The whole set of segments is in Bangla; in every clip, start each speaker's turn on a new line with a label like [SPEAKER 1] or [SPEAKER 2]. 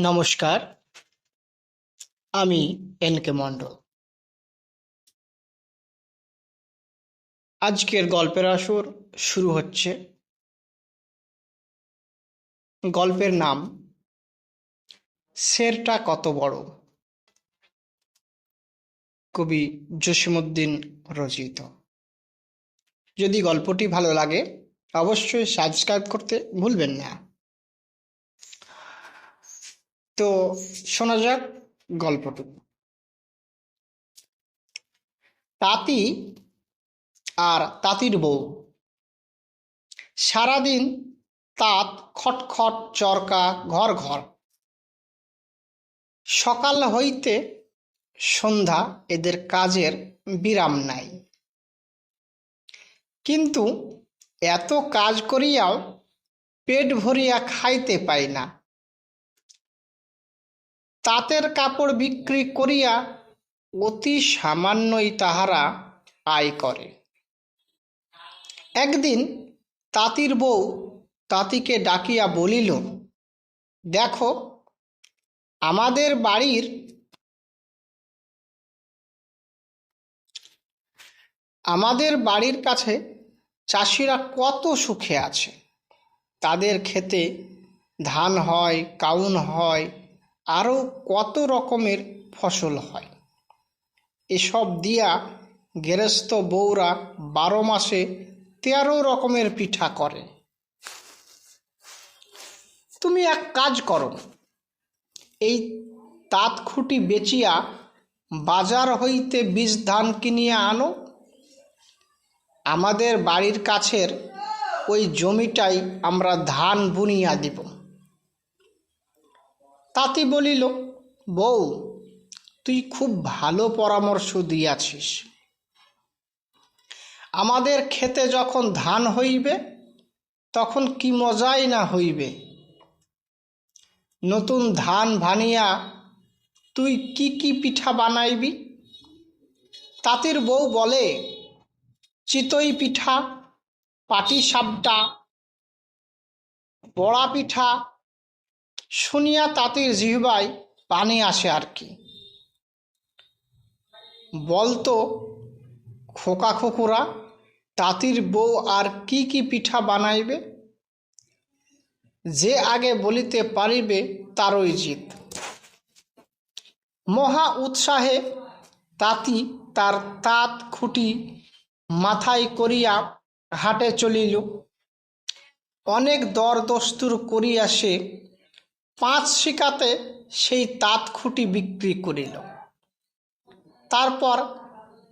[SPEAKER 1] নমস্কার, আমি এন কে মণ্ডল। আজকের গল্পের আসর শুরু হচ্ছে। গল্পের নাম শেরটা কত বড়? কবি জসিমুদ্দিন রচিত। যদি গল্পটি ভালো লাগে, অবশ্যই সাবস্ক্রাইব করতে ভুলবেন না। তো শোনা যাক গল্পটুকু তাঁতি আর তাঁতির বউ। সারাদিন তাঁত খটখট, চরকা, ঘর ঘর। সকাল হইতে সন্ধ্যা এদের কাজের বিরাম নাই। কিন্তু এত কাজ করিয়াও পেট ভরিয়া খাইতে পাই না। তাঁতের কাপড় বিক্রি করিয়া অতি সামান্যই তাহারা আয় করে। একদিন তাঁতির বউ তাঁতিকে ডাকিয়া বলিল, দেখো, আমাদের বাড়ির আমাদের বাড়ির কাছে চাষিরা কত সুখে আছে। তাদের খেতে ধান হয়, কাউন হয় আরও কত রকমের ফসল হয়? এসব দিয়া গেরস্ত বউরা বারো মাসে তেরো রকমের পিঠা করে। তুমি এক কাজ করো, এই তাঁত খুঁটি বেচিয়া বাজার হইতে বীজ ধান কিনিয়া আনো। আমাদের বাড়ির কাছের ওই জমিটাই আমরা ধান বুনিয়া দিব। তাতে বলিল, বউ, তুই খুব ভালো পরামর্শ দিয়াছিস। আমাদের খেতে যখন ধান হইবে, তখন কি মজাই না হইবে? নতুন ধান ভানিয়া তুই কি কি পিঠা বানাইবি? তাঁতির বউ বলে, চিতই পিঠা, পাটি সাপটা, বড়া পিঠা শুনিয়া তাঁতির জিহবায় পানি আসে আর কি। বলতো খোকা খোকুরা, তাঁতির বউ আর কি কি পিঠা বানাইবে? যে আগে বলিতে পারিবে তারই জিত। মহা উৎসাহে তাঁতি তার তাঁত খুঁটি মাথায় করিয়া হাটে চলিল। অনেক দর দস্তুর করিয়া সে পাঁচ শিকাতে সেই তাঁত খুঁটি বিক্রি করিল। তারপর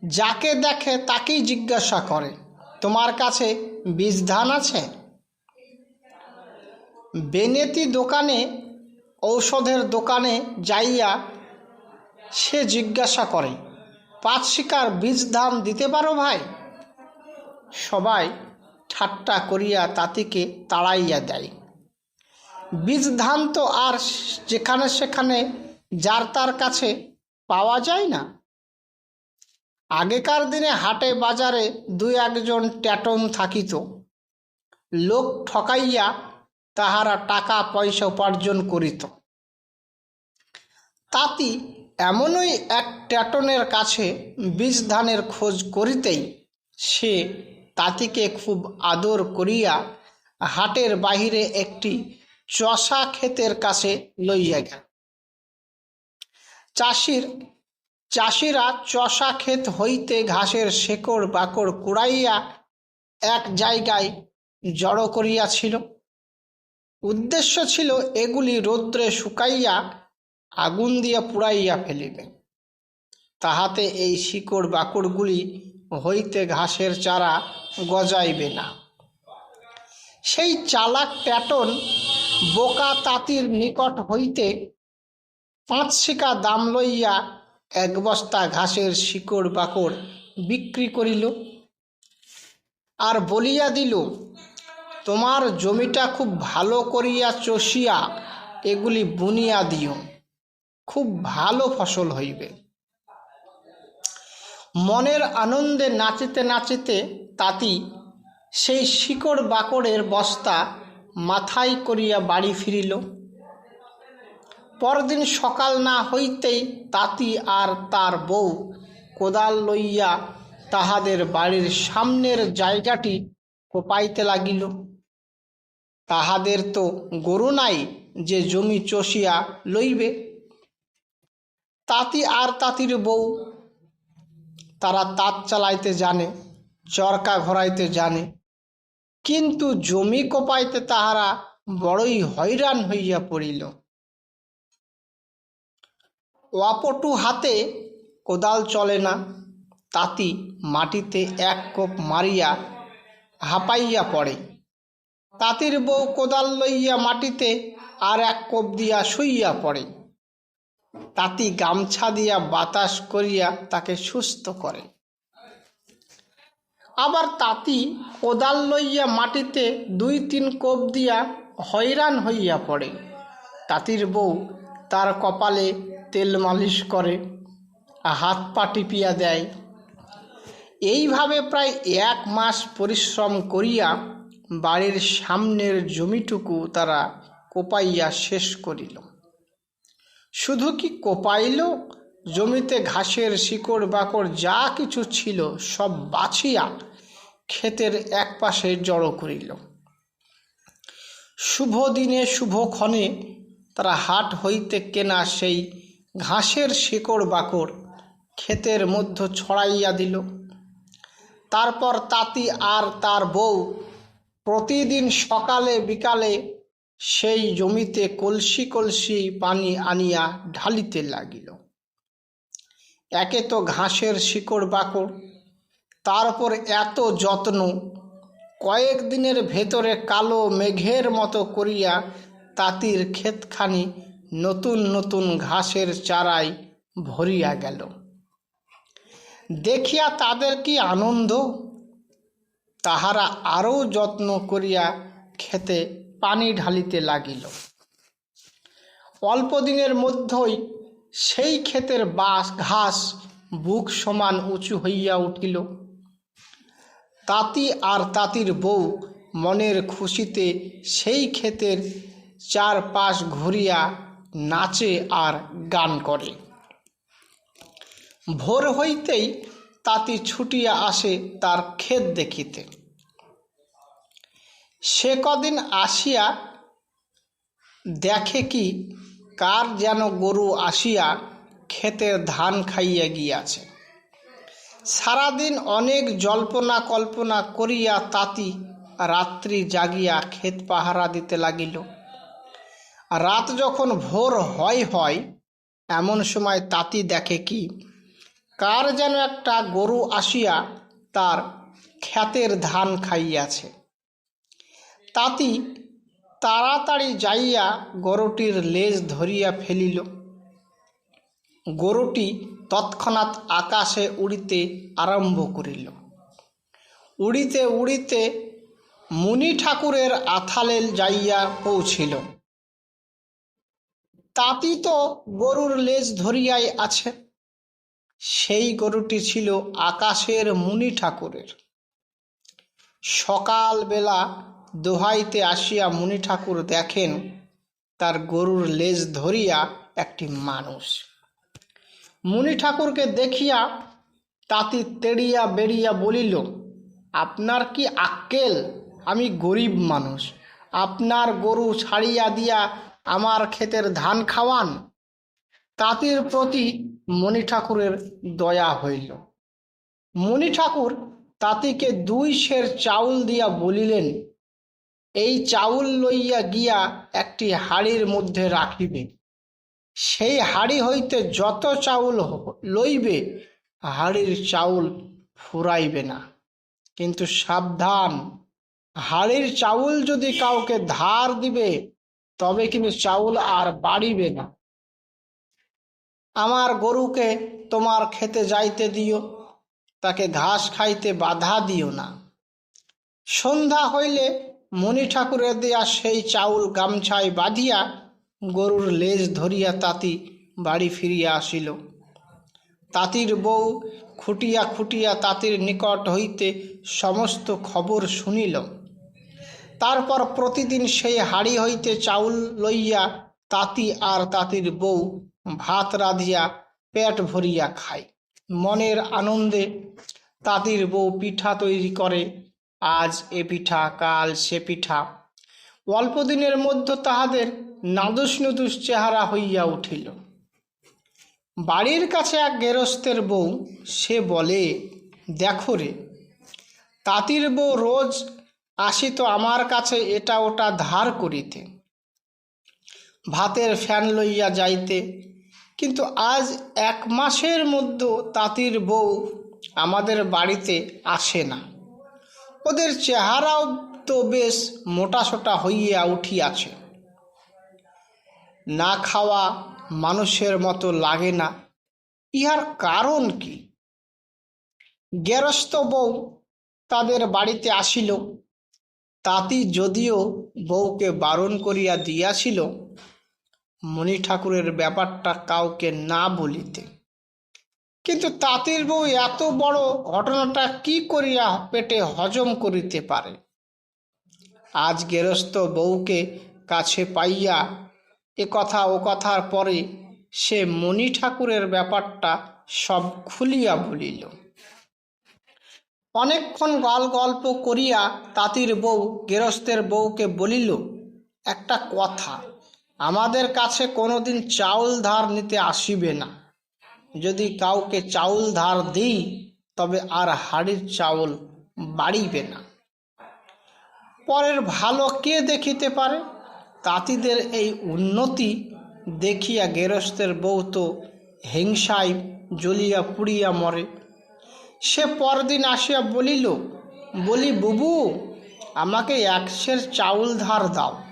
[SPEAKER 1] যাকে দেখে তাকেই জিজ্ঞাসা করে, তোমার কাছে বীজ ধান আছে? বেনেতি দোকানে, ঔষধের দোকানে যাইয়া সে জিজ্ঞাসা করে, পাঁচ শিকার বীজ ধান দিতে পারো ভাই? সবাই ঠাট্টা করিয়া তাতিকে তাড়াইয়া দেয়। বীজ ধান তো আর যেখানে সেখানে যার তার কাছে পাওয়া যায় না। আগেকার দিনে হাটে বাজারে দুই একজন ট্যাটন থাকিত। লোক ঠকাইয়া তাহারা টাকা পয়সা উপার্জন করিত। তাতি এমনই এক ট্যাটনের কাছে বীজ ধানের খোঁজ করিতেই সে তাতিকে খুব আদর করিয়া হাটের বাহিরে একটি চষা ক্ষেতের কাছে লইয়া গেল। চাষির, চাষিরা চষা ক্ষেত হইতে ঘাসের শেকড় বাকড় কুড়াইয়া এক জায়গায় জড়ো করিয়াছিল। উদ্দেশ্য ছিল এগুলি রৌদ্রে শুকাইয়া আগুন দিয়া পুড়াইয়া ফেলিবে। তাহাতে এই শিকড় বাকড়গুলি হইতে ঘাসের চারা গজাইবে না। সেই চালাক প্যাটন বোকা তাঁতির নিকট হইতে পাঁচ শিকা দাম লইয়া এক বস্তা ঘাসের শিকড় বাকড় বিক্রি করিল আর বলিয়া দিল, তোমার জমিটা খুব ভালো করিয়া চষিয়া এগুলি বুনিয়া দিও, খুব ভালো ফসল হইবে মনের আনন্দে নাচিতে নাচিতে তাঁতি সেই শিকড় বাকড়ের বস্তা মাথায় করিয়া বাড়ি ফিরিল। পরদিন সকাল না হইতেই তাঁতি আর তার বউ কোদাল লইয়া তাহাদের বাড়ির সামনের জায়গাটি কোপাইতে লাগিল। তাহাদের তো গরু নাই যে জমি চষিয়া লইবে। তাঁতি আর তাঁতির বউ তারা তাঁত চালাইতে জানে, চরকা ঘোরাইতে জানে। কিন্তু জমি কোপাইতে তাহারা বড়ই হয়রান হইয়া পড়িল। ওয়াপটু হাতে কোদাল চলে না, তাতি মাটিতে এক কোপ মারিয়া হাঁপাইয়া পড়ে। তাঁতির বউ কোদাল লইয়া মাটিতে আর এক কোপ দিয়া শুইয়া পড়ে। তাঁতি গামছা দিয়া বাতাস করিয়া তাকে সুস্থ করে। আবার তাঁতি কোদাল লইয়া মাটিতে দুই তিন কোপ দিয়া হয়রান হইয়া পড়ে। তাঁতির বউ তার কপালে তেল মালিশ করে, হাত পা টিপিয়া দেয়। এইভাবে প্রায় এক মাস পরিশ্রম করিয়া বাড়ির সামনের জমিটুকু তারা কোপাইয়া শেষ করিল। শুধু কি কোপাইল? জমিতে ঘাসের শিকড় বাকড় যা কিছু ছিল সব বাছিয়া ক্ষেতের এক পাশে জড়ো করিল। শুভ দিনে শুভক্ষণে তারা হাট হইতে কেনা সেই ঘাসের শিকড় বাকড় ক্ষেতের মধ্য ছড়াইয়া দিল। তারপর তাঁতি আর তার বউ প্রতিদিন সকালে বিকালে সেই জমিতে কলসি কলসি পানি আনিয়া ঢালিতে লাগিল। একে তো ঘাসের শিকড় বাকড় তারপর এত যত্ন। কয়েক দিনের ভেতরে কালো মেঘের মতো করিয়া তাঁতির ক্ষেতখানি নতুন নতুন ঘাসের চারায় ভরিয়া গেল। দেখিয়া তাদের কি আনন্দ? তাহারা আরও যত্ন করিয়া খেতে পানি ঢালিতে লাগিল। অল্প দিনের মধ্যেই সেই ক্ষেতের বাস, ঘাস বুক সমান উঁচু হইয়া উঠিল। তাঁতি আর তাঁতির বউ মনের খুশিতে সেই ক্ষেতের চারপাশ ঘুরিয়া নাচে আর গান করে। ভোর হইতেই তাঁতি ছুটিয়া আসে তার ক্ষেত দেখিতে। সে কদিন আসিয়া দেখে কি, কার যেন গরু আসিয়া ক্ষেতের ধান খাইয়া গিয়াছে। সারাদিন অনেক জল্পনা কল্পনা করিয়া তাঁতি রাত্রি জাগিয়া ক্ষেত পাহারা দিতে লাগিল। রাত যখন ভোর হয় হয়, এমন সময় তাঁতি দেখে কি, কার যেন একটা গরু আসিয়া তার ক্ষেতের ধান খাইয়াছে। তাঁতি তাড়াতাড়ি যাইয়া গরুটির লেজ ধরিয়া ফেলিল। গরুটি তৎক্ষণাৎ আকাশে উড়িতে আরম্ভ করিল। উড়িতে উড়িতে মুনি ঠাকুরের আথালে যাইয়া পৌঁছিল। তাঁতি তো গরুর লেজ ধরিয়াই আছে। সেই গরুটি ছিল আকাশের মুনি ঠাকুরের। সকালবেলা দোহাইতে আসিয়া মুনি ঠাকুর দেখেন, তার গরুর লেজ ধরিয়া একটি মানুষ। মুনি ঠাকুরকে দেখিয়া তাঁতি তেড়িয়া বেড়িয়া বলিল, আপনার কি আক্কেল? আমি গরিব মানুষ। আপনার গরু ছাড়িয়া দিয়া আমার ক্ষেতের ধান খাওয়ান? তাঁতির প্রতি মণি ঠাকুরের দয়া হইল। মণি ঠাকুর তাঁতিকে দুই সের চাউল দিয়া বলিলেন, এই চাউল লইয়া গিয়া একটি হাড়ির মধ্যে রাখিবে। সেই হাড়ি হইতে যত চাউল লইবে, হাড়ির চাউল ফুরাইবে না। কিন্তু সাবধান, হাড়ির চাউল যদি কাউকে ধার দিবে, তবে কিন্তু চাউল আর বাড়িবে না। আমার গরুকে তোমার খেতে যাইতে দিও, তাকে ঘাস খাইতে বাধা দিও না। সন্ধ্যা হইলে মণি ঠাকুরের দেয়া সেই চাউল গামছায় বাঁধিয়া গরুর লেজ ধরিয়া তাঁতি বাড়ি ফিরিয়া আসিল। তাঁতির বউ খুটিয়া খুটিয়া তাঁতির নিকট হইতে সমস্ত খবর শুনিল। তারপর প্রতিদিন সেই হাড়ি হইতে চাউল লইয়া তাঁতি আর তাঁতির বউ ভাত রাঁধিয়া পেট ভরিয়া খায়। মনের আনন্দে তাঁতির বউ পিঠা তৈরি করে, আজ এ পিঠা, কাল সে পিঠা। অল্প দিনের মধ্যে তাহাদের নাদুস নুদুস চেহারা হইয়া উঠিল। বাড়ির কাছে এক গেরস্তের বউ, সে বলে, দেখো রে, তাঁতির বউ রোজ আসিত আমার কাছে এটা ওটা ধার করিতে। ভাতের ফ্যান লইয়া যাইতে, কিন্তু আজ এক মাসের মধ্যে তাঁতির বউ আমাদের বাড়িতে আসে না। ওদের চেহারাও তো বেশ মোটাসোটা হইয়া উঠিয়াছে। না খাওয়া মানুষের মতো লাগে না। ইহার কারণ কি? গেরস্ত বউ তাদের বাড়িতে আসিল। তাঁতি যদিও বউকে বারণ করিয়া দিয়াছিল, মণি ঠাকুরের ব্যাপারটা কাউকে না বলিতে। কিন্তু তাঁতির বউ এত বড় ঘটনাটা কি করিয়া পেটে হজম করিতে পারে? আজ গেরস্ত বউকে কাছে পাইয়া এ কথা ও কথার পরে সে মণি ঠাকুরের ব্যাপারটা সব খুলিয়া বলিল। অনেকক্ষণ গাল গল্প করিয়া তাঁতির বউ গেরস্তের বউকে বলিল, একটা কথা, আমাদের কাছে কোনোদিন চাউল ধার নিতে আসিবে না। যদি কাউকে চাউল ধার দিই, তবে আর হাড়ির চাউল বাড়িবে না। পরের ভালো কে দেখিতে পারে? তাঁতিদের এই উন্নতি দেখিয়া গেরস্তের বউ তো হিংসায় জ্বলিয়া পুড়িয়া মরে। সে পরদিন আসিয়া বলিল, বলি বুবু, আমাকে একশের চাউল ধার দাও।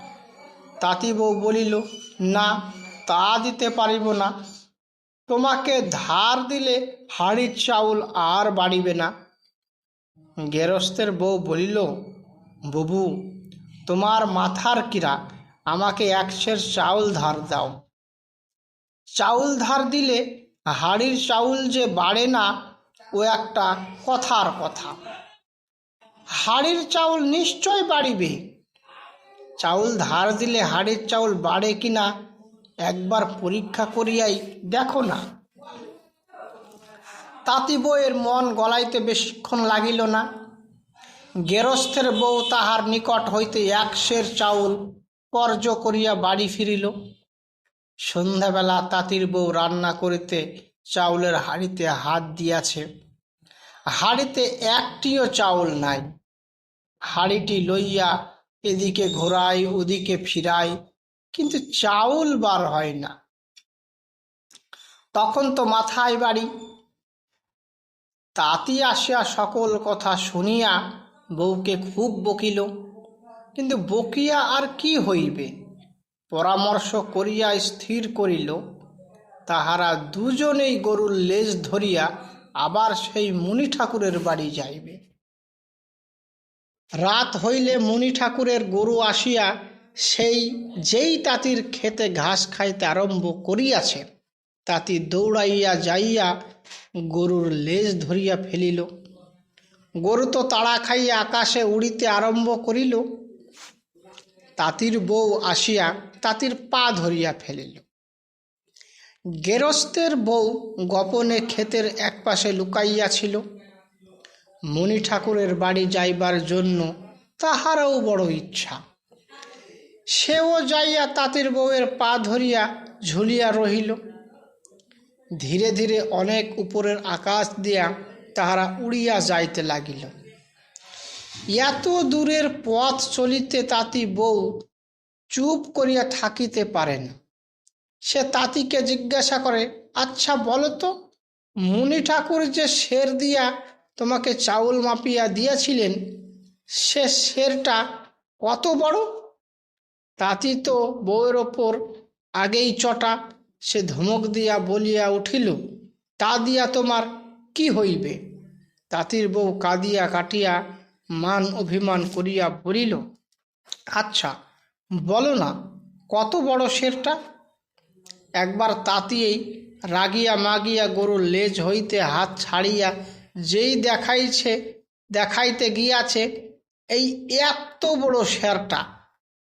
[SPEAKER 1] তাঁতি বউ বলিল, না, তা দিতে পারিব না। তোমাকে ধার দিলে হাড়ির চাউল আর বাড়িবে না। গেরস্তের বউ বলিল বুবু, তোমার মাথার কিরা, আমাকে একশের চাউল ধার দাও। চাউল ধার দিলে হাড়ির চাউল যে বাড়ে না, ও একটা কথার কথা। হাড়ির চাউল নিশ্চয় বাড়িবে। চাউল ধার দিলে হাড়ির চাউল বাড়ে কি না, একবার পরীক্ষা করিয়াই দেখো না। তাঁতি বউয়ের মন গলাইতে বেশিক্ষণ লাগিল না। গেরস্থের বউ তাহার নিকট হইতে এক সের চাউল পর্য করিয়া বাড়ি ফিরিল। সন্ধ্যাবেলা তাঁতির বউ রান্না করিতে চাউলের হাঁড়িতে হাত দিয়াছে। হাঁড়িতে একটিও চাউল নাই। হাঁড়িটি লইয়া এদিকে ঘোরাই, ওদিকে ফিরাই, কিন্তু চাউল বার হয় না। তখন তো মাথায় বাড়ি। তাঁতি আসিয়া সকল কথা শুনিয়া বউকে খুব বকিল। কিন্তু বকিয়া আর কি হইবে? পরামর্শ করিয়া স্থির করিল। তাহারা দুজনেই গরুর লেজ ধরিয়া আবার সেই মুনি ঠাকুরের বাড়ি যাইবে। রাত হইলে মুনি ঠাকুরের গরু আসিয়া সেই যেই তাঁতির খেতে ঘাস খাইতে আরম্ভ করিয়াছে, তাঁতি দৌড়াইয়া যাইয়া গরুর লেজ ধরিয়া ফেলিল। গরু তো তাড়া খাইয়া আকাশে উড়িতে আরম্ভ করিল। তাঁতির বউ আসিয়া তাঁতির পা ধরিয়া ফেলিল। গেরস্তের বউ গোপনে ক্ষেতের একপাশে লুকাইয়াছিল। মণি ঠাকুরের বাড়ি যাইবার জন্য তাহারও বড় ইচ্ছা। সেও যাইয়া তাঁতির বউয়ের পা ধরিয়া ঝুলিয়া রহিল। ধীরে ধীরে অনেক উপরের আকাশ দিয়া তাহারা উড়িয়া যাইতে লাগিল। এত দূরের পথ চলিতে তাঁতি বউ চুপ করিয়া থাকিতে পারেন সে তাঁতিকে জিজ্ঞাসা করে আচ্ছা বলো তো, মুনি ঠাকুর যে শের দিয়া তোমাকে চাউল মাপিয়া দিয়াছিলেন, সে শেরটা কত বড়? তাঁতি তো বউয়ের ওপর আগেই চটা, সে ধমক দিয়া বলিয়া উঠিল, তা দিয়া তোমার কি হইবে? তাঁতির বউ কাঁদিয়া কাটিয়া মান অভিমান করিয়া বলিল আচ্ছা বলো না, কত বড় শেরটা? একবার তাঁতিয়েই রাগিয়া মাগিয়া গরুর লেজ হইতে হাত ছাড়িয়া যেই দেখাইছে, দেখাইতে গিয়াছে, এই এত বড় শেরটা।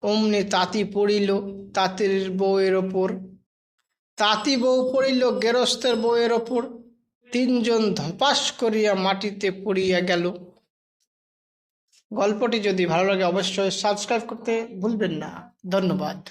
[SPEAKER 1] অমনি তাঁতি পড়িল তাঁতির বউয়ের ওপর। তাঁতি বউ পড়িল গেরস্তের বউয়ের ওপর। তিনজন ধপাস করিয়া মাটিতে পড়িয়া গেল। গল্পটি যদি ভালো লাগে, অবশ্যই সাবস্ক্রাইব করতে ভুলবেন না। ধন্যবাদ।